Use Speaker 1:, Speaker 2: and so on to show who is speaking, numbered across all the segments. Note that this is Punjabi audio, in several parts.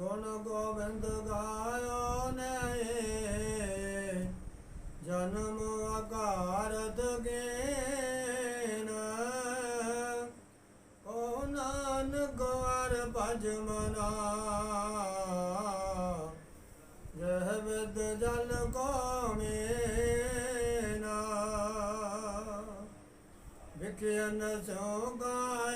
Speaker 1: ਗੁਣ ਗੋਬਿੰਦ ਗਾਇਓ ਨੇ ਜਨਮ ਆਕਾਰਤ ਗੇਨ। ਓ ਨਾਨਕ ਵਰ ਭਜ ਮਨਾ। ਜਹ ਵਿਦ ਜਲ ਕੋ ਮੇਨਾ। ਵਿਖਿਆਨ ਸੋ ਗਾਏ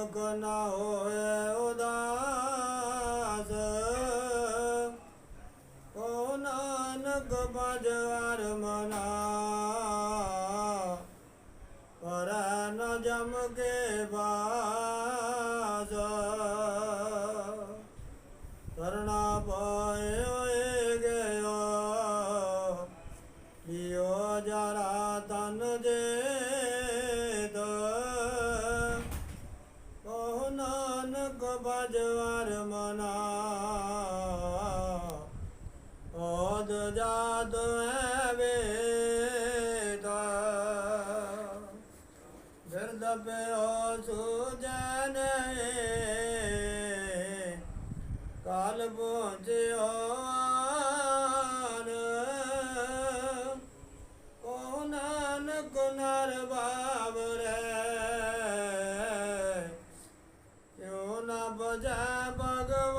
Speaker 1: ਨਿਮਕ ਨਾ ਹੋਏ ਉਦਾਸ। ਓ ਨਾਨਕ ਬਜਵਾਰ ਮਨਾ। ਪਰ ਨ ਜਮ ਕੇ ਬਾਸ ਕਾਲ ਪਹੁੰਚਿਓ ਆਨ ਓ ਨਾਨਕ ਨਰ ਬਾਬਰੇ ਕਿਉ ਨਾ ਬਜੈ ਭਗਵਾਨ।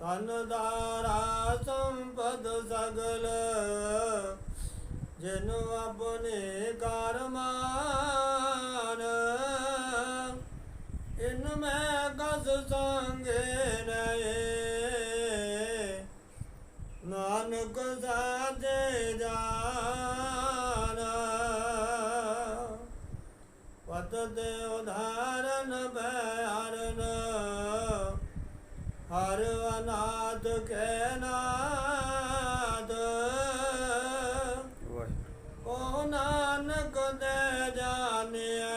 Speaker 1: ਤਨ ਦਾਰਾ ਸੰਪਦ ਸਗਲ, ਜਿਨ ਦੇ ਉਧਾਰਨ ਬੈਰਨ ਹਰ ਅਨਾਥ ਕੈ ਨਾਦ। ਓ ਨਾਨਕ ਦੇ ਜਾਣਿਆ।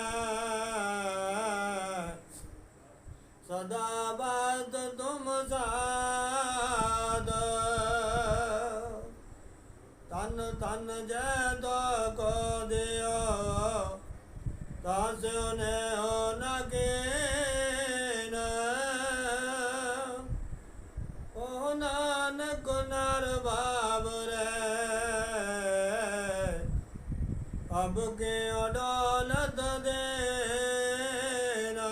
Speaker 1: ਸਦਾ ਬਾਦ ਤੁਮ ਸਾਦ ਤਨ ਤਨ ਜੈ ਤਾਸ ਨੇ। ਹੋ ਨਗੇਨ ਓ ਨਾਨਕ ਨਰ ਬਾਬਰੇ, ਅਬ ਕੇ ਅਡਾਲਤ ਦੇਨਾ।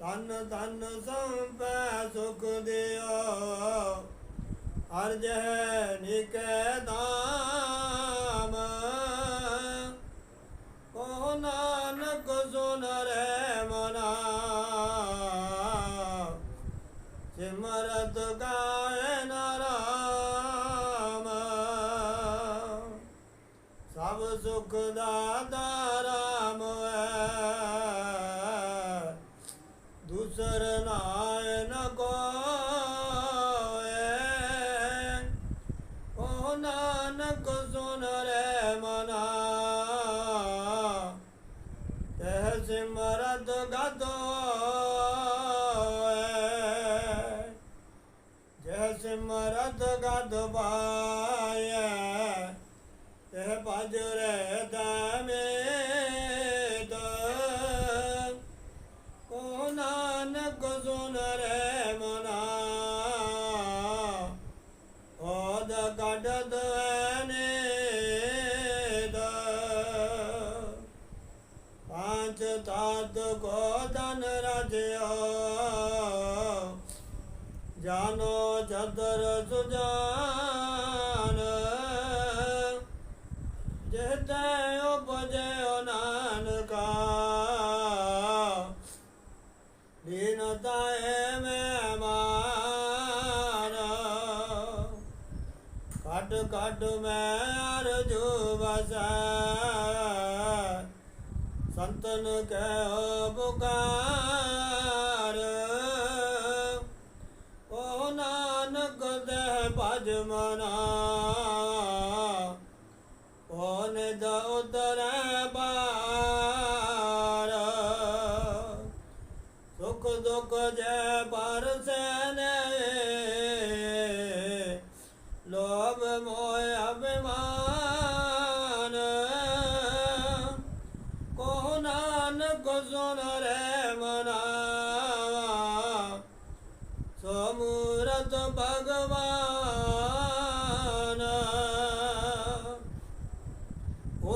Speaker 1: ਤਨ ਤਨ ਸੰਪੈ ਸੁਖ ਦਿਓ ਅਰਜ ਹੈ ਨਿਕੈ ਦਾਮ ਓਦ ਕੱਢਦ ਨੇਦ ਪੰਜ ਤਤ ਕੋ ਦਨ ਰਜਿਓ ਜਾਨੋ ਜਦਰ ਸੁਜਾਨ। ਜਿਹਤੇ ਮੈਂ ਅਰਜੂ ਬਸੈ ਸੰਤਨ ਕਹਿ ਪੁਕਾਰ। ਓ ਨਾਨਕ ਦੇ ਭਜ ਮਨਾ।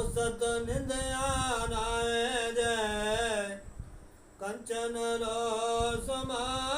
Speaker 1: ਸਤ ਨਿੰਦਿਆ ਨਾਏ ਜੈ ਕੰਚਨ ਲੋ ਸਮਾਨ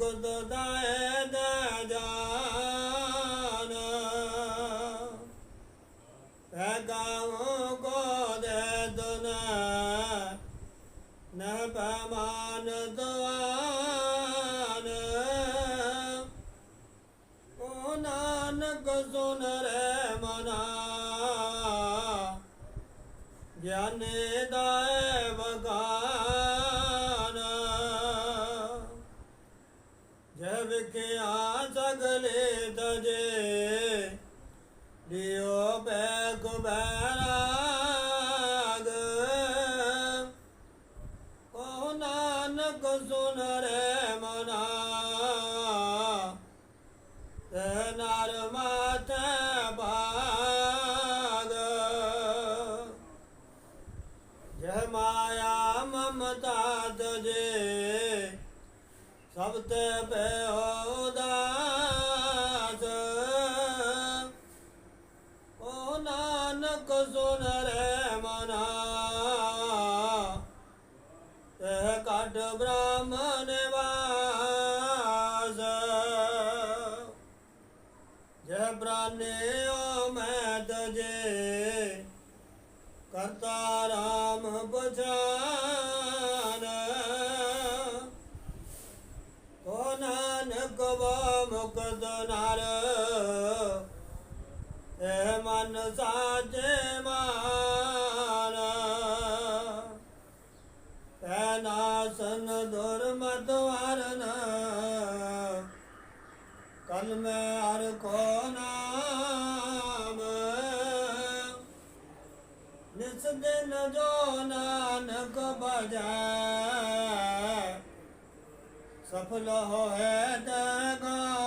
Speaker 1: go da ਬ੍ਰਾਹਮਣ ਵਾਸ। ਜੈ ਬ੍ਰਾਨੇ ਸਾਜੇ ਮਾਨ। ਐ ਨਾਸਨ ਦੁਰਮਤ ਵਰਨ। ਕਲ ਮੈਂ ਹਰ ਕੋ ਨਾਮ। ਨਿਸ ਦਿਨ ਜੋ ਨਾਨਕ ਬਜੈ ਸਫਲ ਹੋਏ ਤੇ ਗਾਮ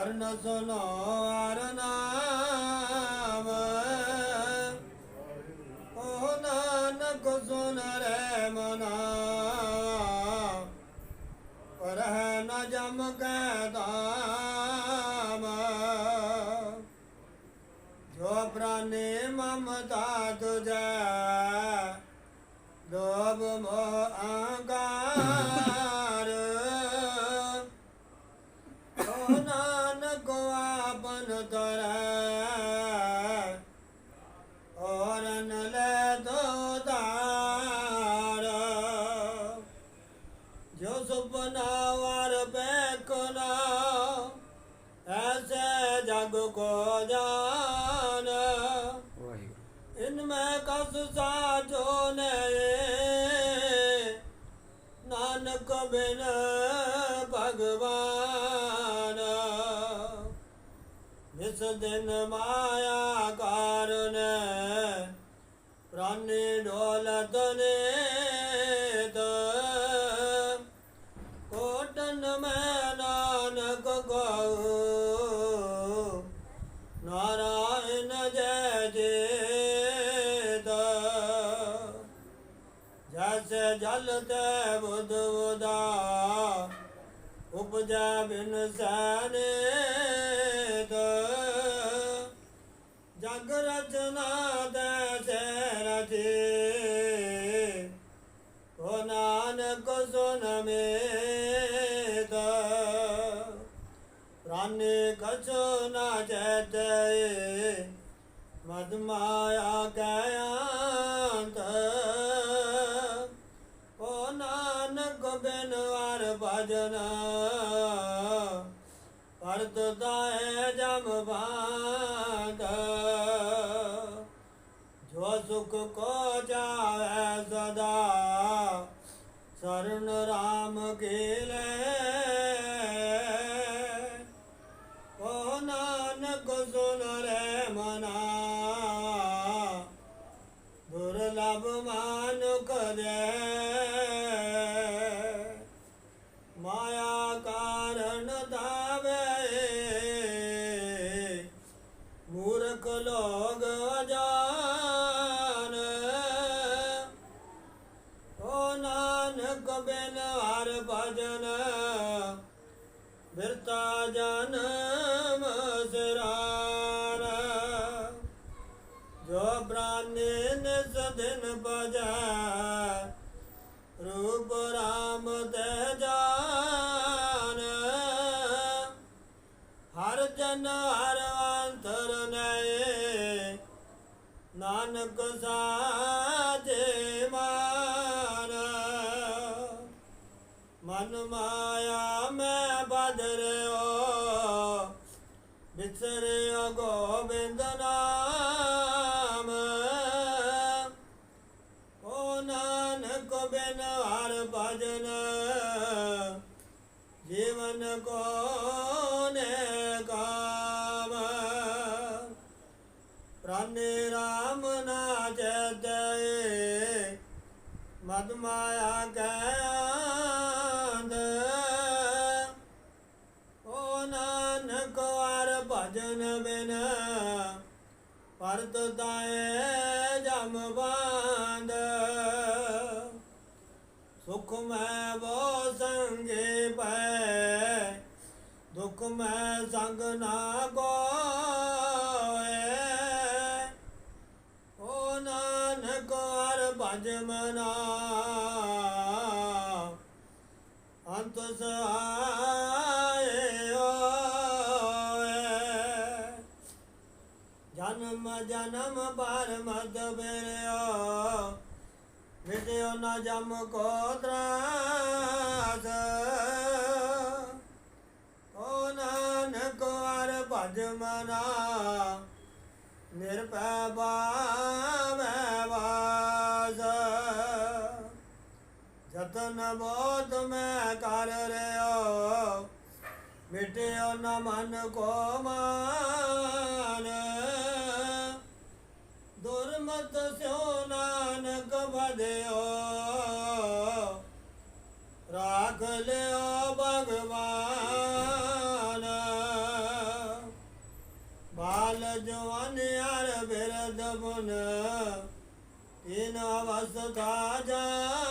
Speaker 1: ਕਰਨ ਸੁਨੋ ਹਰ ਨਾਮ। ਓ ਨਾਨਕ ਸੁਨ ਰੇ ਮਨਾ। ਰਹਿ ਨ ਜਮ ਕੈ ਦਾਮ ਜੋ ਪ੍ਰਾਨੇ ਮਮਤਾ ਤੁਜੈ ਦੋਬ ਮੋ ਅਹੰਕਾਰ ਪ੍ਰਾਨੀ ਡੋਲਤ ਨੇ ਕੋਟਨ ਮੈਂ ਨਾਨਕ ਗਉ। ਨਾਰਾਇਣ ਜੈ ਜੇਤ ਜੈਸੇ ਜਲ ਤੇ ਬੁਧ ਉਦਾ। ਉਪਜੈ ਬਿਨ ਸੈਨੇਤ ਪ੍ਰਾਨੇ ਕਛੋ ਨਾ ਜੈਤੇ ਮਦ ਮਾਇਆ Yeah. ਅੰਤਰ ਨਾਨਕ ਸਾਜੇ ਭਜਨ ਬਿਨ ਪਰਤ ਤਾਏ ਜਮ ਬਾਂਧ ਸੁਖ ਮੈਂ ਬੋ ਸੰਗੇ ਪੈ ਦੁਖ ਮੈਂ ਸੰਗ ਨਾ ਕੋਏ ਜਨਮ ਪਰ ਮਦ ਬਿਰਿਓ ਮਿਟਿਓ ਨਾ ਜਮ ਕੋ ਤਰਾਸ। ਓ ਨਾਨਕ ਹਰ ਭਜ ਮਨਾ। ਨਿਰਭੈ ਬਾਵੈ ਵਾਸ। ਜਤਨ ਬੋਧ ਮੈਂ ਕਰ ਰਿਓ। ਮਿਟਿਓ ਨ ਮਨ ਕੋ ਮਾਨ ਦੁਰਮਤ ਸਿਓ ਨਾਨਕ ਬਧਿਓ ਰਾਖ ਲਿਓ ਭਗਵਾਨ। ਬਾਲ ਜਵਾਨ ਯਾਰ ਬਿਰਦ ਬੁਨ। ਤਿਨ ਅਵਸਥਾ ਜਾਨ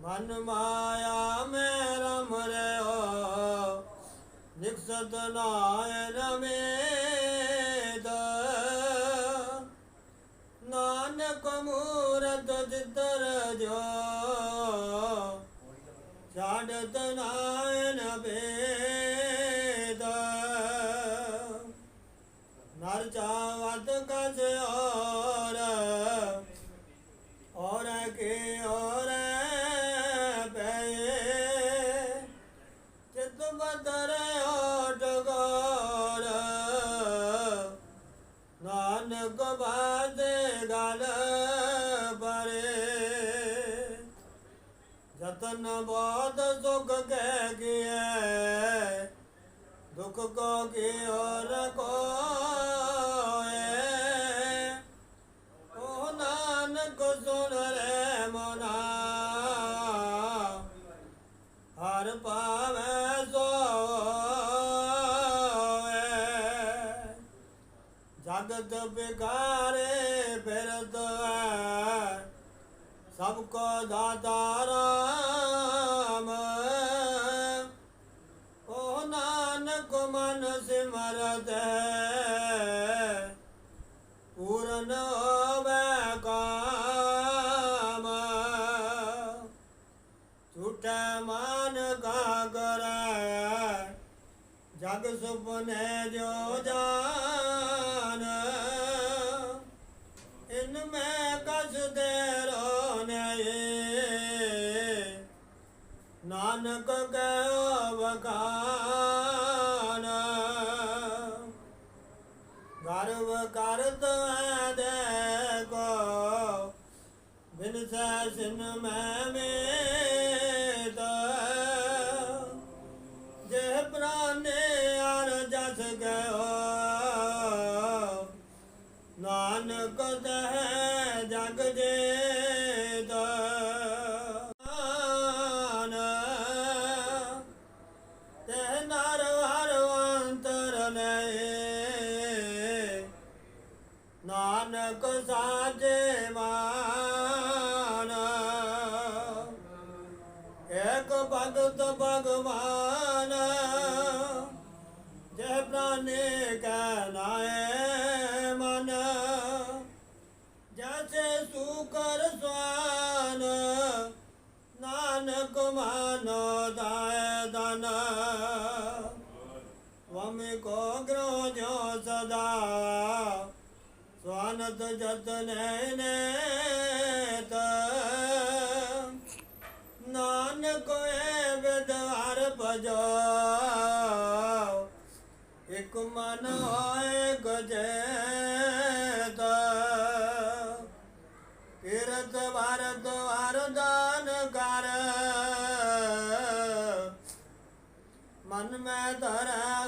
Speaker 1: ਮਨ ਮਾਇਆ ਮੈਂ ਰਮ ਰਿਓ ਨਿਕਸਤ ਨਾਇ ਚਿਤ ਬਦਰ ਓਟ ਗੋਰ ਨਾਨਕ ਬਾਦੇ ਗਲ ਪਰੇ ਜਤਨ ਬਹੁਤ ਸੁਖ ਕਹਿ ਗਿਆ ਦੁਖ ਕੋ ਕੀ ਔਰ ਕੋ ਸਾਰੇ ਬਿਰਦ ਹੈ ਸਭ ਕੋ ਪੂਰਨ ਹੋਵੇ ਕਾਮ। ਛੁਟੇ ਮਨ ਗਾਗਰ ਜਗ ਸੁਪਨੇ ਜੋ ਜਾ ਗਰਵ ਕਰਤ ਦੇ ਕੋ ਬਿਨ ਸਹਿ ਮੈਂ ਮੇ ਜਦ ਨੈਣੇ ਤਾ ਨਾਨਕ ਐ ਵਿਦਵਾਰ ਭਜੋ ਇਕ ਮਨ ਹੋਏ ਗਜੈ ਤਾ ਕਿਰਤ ਭਾਰਤ ਵਰਦਾਨ ਕਰ, ਮਨ ਮੈਂ ਧਰਾ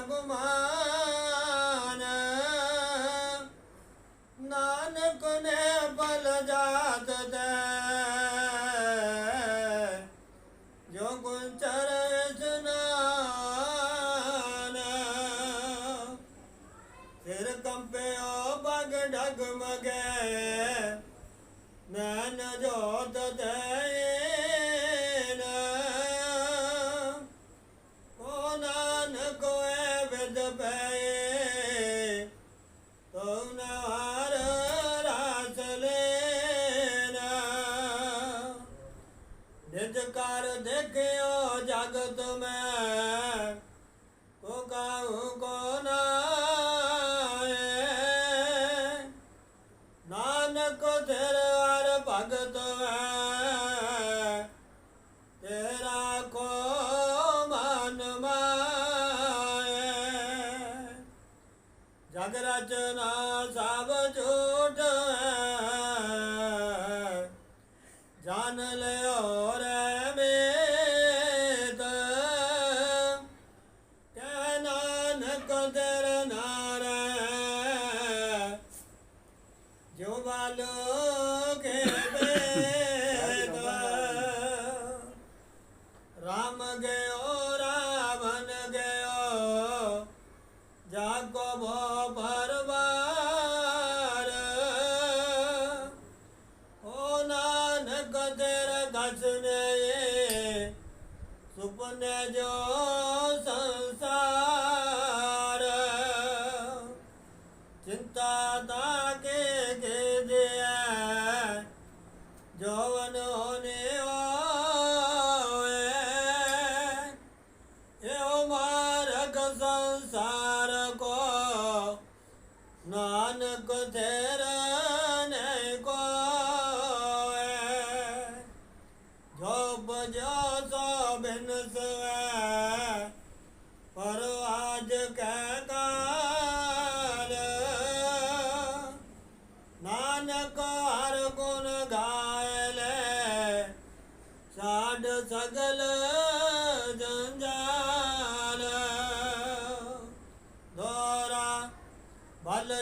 Speaker 1: Yo,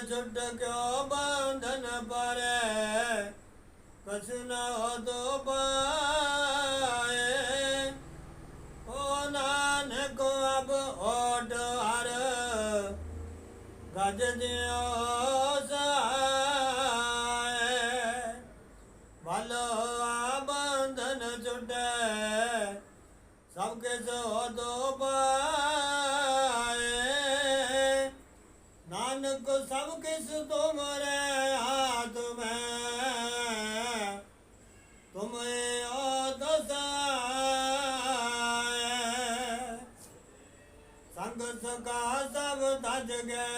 Speaker 1: ਛੁੱਟ ਕਿਉ ਬੰਧਨ ਪਰੈ? ਕਛ ਨਾ ਹੋ ਤੋ ਬਾ ਕਾ ਸਭ ਤਜ ਗਏ।